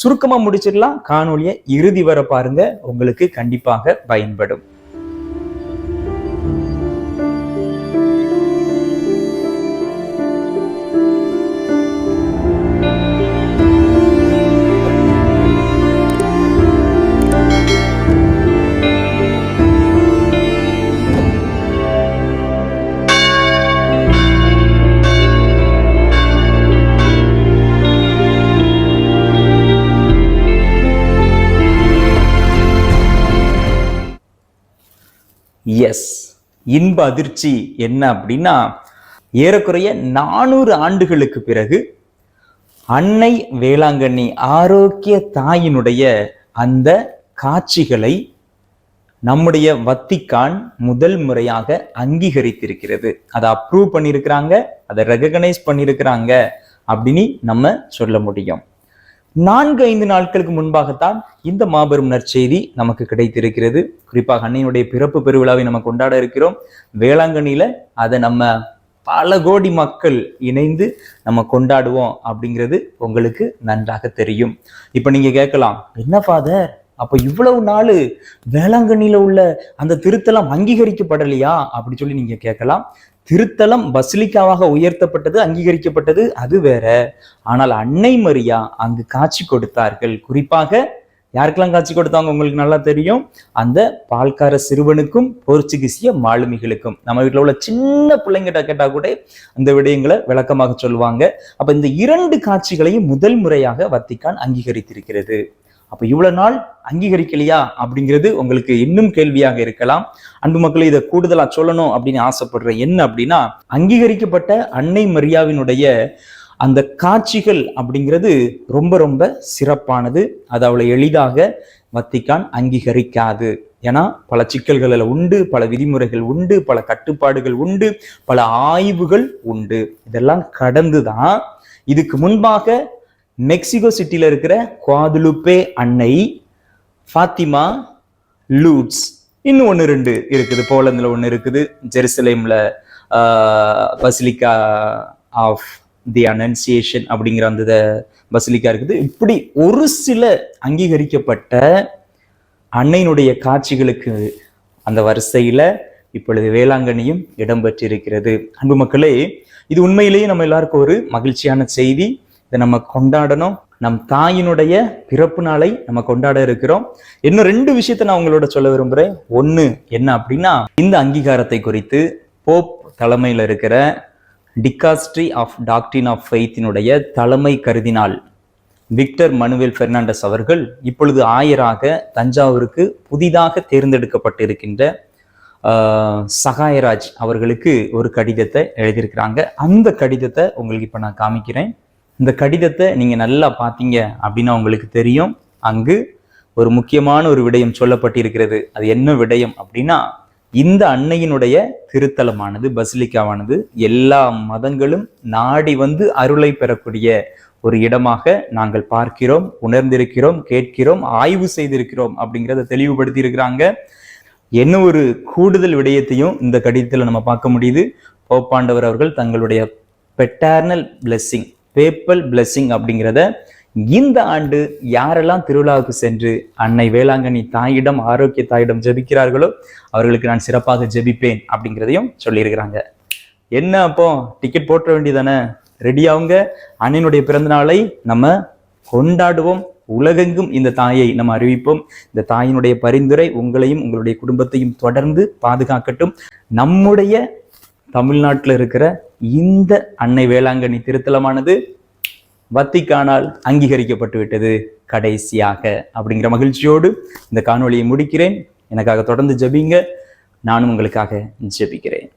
சுருக்கமாக முடிச்சிடலாம். காணொலியை இறுதி வர பாருங்க. உங்களுக்கு கண்டிப்பாக பயன்படும். எஸ் இன்ப அதிர்ச்சி என்ன அப்படின்னா ஏறக்குறைய நானூறு ஆண்டுகளுக்கு பிறகு அன்னை வேளாங்கண்ணி ஆரோக்கிய தாயினுடைய அந்த காட்சிகளை நம்முடைய வத்திக்கான் முதல் முறையாக அங்கீகரித்திருக்கிறது. அதை அப்ரூவ் பண்ணியிருக்கிறாங்க அதை ரெகனைஸ் பண்ணியிருக்கிறாங்க அப்படின்னு நம்ம சொல்ல முடியும். நான்கு ஐந்து நாட்களுக்கு முன்பாகத்தான் இந்த மாபெரும் நற்செய்தி நமக்கு கிடைத்திருக்கிறது. குறிப்பாக அன்னையினுடைய பிறப்பு பெருவிழாவை நம்ம கொண்டாட இருக்கிறோம். வேளாங்கண்ணியில அதை நம்ம பல கோடி மக்கள் இணைந்து நம்ம கொண்டாடுவோம் அப்படிங்கிறது உங்களுக்கு நன்றாக தெரியும். இப்ப நீங்க கேட்கலாம் என்ன ஃபாதர் அப்ப இவ்வளவு நாள் வேளாங்கண்ணில உள்ள அந்த திருத்தலம் அங்கீகரிக்கப்படலையா? அப்படி சொல்லி நீங்க கேட்கலாம். திருத்தலம் பசிலிக்காவாக உயர்த்தப்பட்டது அங்கீகரிக்கப்பட்டது அது வேற. ஆனால் அன்னை மரியா அங்கு காட்சி கொடுத்தார்கள். குறிப்பாக யாருக்கெல்லாம் காட்சி கொடுத்தாங்க உங்களுக்கு நல்லா தெரியும்? அந்த பால்கார சிறுவனுக்கும் போர்ச்சுகீசிய மாலுமிகளுக்கும். நம்ம வீட்டில் உள்ள சின்ன பிள்ளைங்கிட்ட கேட்டா கூட அந்த விடயங்களை விளக்கமாக சொல்லுவாங்க. அப்ப இந்த இரண்டு காட்சிகளையும் முதல் முறையாக வத்திக்கான் அங்கீகரித்திருக்கிறது. அப்ப இவ்வளவு நாள் அங்கீகரிக்கலையா அப்படிங்கிறது உங்களுக்கு இன்னும் கேள்வியாக இருக்கலாம். அன்பு மக்களை இதை கூடுதலா சொல்லணும் அப்படின்னு ஆசைப்படுறேன் என்ன அப்படின்னா அங்கீகரிக்கப்பட்ட அன்னை மரியாவினுடைய அந்த காட்சிகள் அப்படிங்கிறது ரொம்ப ரொம்ப சிறப்பானது. அது அவளை எளிதாக வத்திக்கான் அங்கீகரிக்காது. ஏன்னா பல சிக்கல்கள் அதில் உண்டு பல விதிமுறைகள் உண்டு பல கட்டுப்பாடுகள் உண்டு பல ஆய்வுகள் உண்டு. இதெல்லாம் கடந்து தான் இதுக்கு முன்பாக மெக்சிகோ சிட்டியில் இருக்கிற குவாதுலுப்பே அன்னை ஃபாத்திமா லூட்ஸ். இன்னும் ஒன்று ரெண்டு இருக்குது. போலந்தில் ஒன்று இருக்குது. ஜெருசலேமில் பசிலிக்கா ஆஃப் தி அனன்சியேஷன் அப்படிங்கிற அந்த பசிலிக்கா இருக்குது. இப்படி ஒரு சில அங்கீகரிக்கப்பட்ட அன்னையினுடைய காட்சிகளுக்கு அந்த வரிசையில் இப்பொழுது வேளாங்கண்ணியும் இடம்பெற்றிருக்கிறது. அன்பு மக்களே இது உண்மையிலேயே நம்ம எல்லாருக்கும் ஒரு மகிழ்ச்சியான செய்தி. இதை நம்ம கொண்டாடணும். நம் தாயினுடைய பிறப்பு நாளை நம்ம கொண்டாட இருக்கிறோம். இன்னும் ரெண்டு விஷயத்த நான் உங்களோட சொல்ல விரும்புகிறேன் ஒன்று என்ன அப்படின்னா இந்த அங்கீகாரத்தை குறித்து போப் தலைமையில் இருக்கிற டிகாஸ்ட்ரி ஆஃப் டாக்டின் ஆஃப் ஃபெய்த்தினுடைய தலைமை கருதினால் விக்டர் மனுவேல் பெர்னாண்டஸ் அவர்கள் இப்பொழுது ஆயராக தஞ்சாவூருக்கு புதிதாக தேர்ந்தெடுக்கப்பட்டிருக்கின்ற சகாயராஜ் அவர்களுக்கு ஒரு கடிதத்தை எழுதியிருக்கிறாங்க. அந்த கடிதத்தை உங்களுக்கு இப்போ நான் காமிக்கிறேன். இந்த கடிதத்தை நீங்கள் நல்லா பார்த்தீங்க அப்படின்னா உங்களுக்கு தெரியும். அங்கு ஒரு முக்கியமான ஒரு விடயம் சொல்லப்பட்டிருக்கிறது. அது என்ன விடயம் அப்படின்னா இந்த அன்னையினுடைய திருத்தலமானது பசிலிக்காவானது எல்லா மதங்களும் நாடி வந்து அருளை பெறக்கூடிய ஒரு இடமாக நாங்கள் பார்க்கிறோம் உணர்ந்திருக்கிறோம் கேட்கிறோம் ஆய்வு செய்திருக்கிறோம் அப்படிங்கிறத தெளிவுபடுத்தி இருக்கிறாங்க என்ன ஒரு கூடுதல் விடயத்தையும் இந்த கடிதத்தில் நம்ம பார்க்க முடியுது. போப்பாண்டவர் அவர்கள் தங்களுடைய பெட்டர்னல் பிளெஸ்ஸிங் பேப்பல் blessing அப்படிங்கிறத இந்த ஆண்டு யாரெல்லாம் திருவிழாவுக்கு சென்று அன்னை வேளாங்கண்ணி தாயிடம் ஆரோக்கிய தாயிடம் ஜெபிக்கிறார்களோ அவர்களுக்கு நான் சிறப்பாக ஜெபிப்பேன் அப்படிங்கிறதையும் சொல்லியிருக்கிறாங்க. என்ன அப்போ? டிக்கெட் போட்ட வேண்டியதானே? ரெடி ஆகுங்க அண்ணனுடைய பிறந்தநாளை நம்ம கொண்டாடுவோம். உலகெங்கும் இந்த தாயை நம்ம அறிவிப்போம். இந்த தாயினுடைய பரிந்துரை உங்களையும் உங்களுடைய குடும்பத்தையும் தொடர்ந்து பாதுகாக்கட்டும். நம்முடைய தமிழ்நாட்டில் இருக்கிற இந்த அன்னை வேளாங்கண்ணி திருத்தலமானது வத்திக்கானால் அங்கீகரிக்கப்பட்டு விட்டது கடைசியாக. அப்படிங்கிற மகிழ்ச்சியோடு இந்த காணொலியை முடிக்கிறேன். எனக்காக தொடர்ந்து ஜெபிங்க. நானும் உங்களுக்காக ஜெபிக்கிறேன்.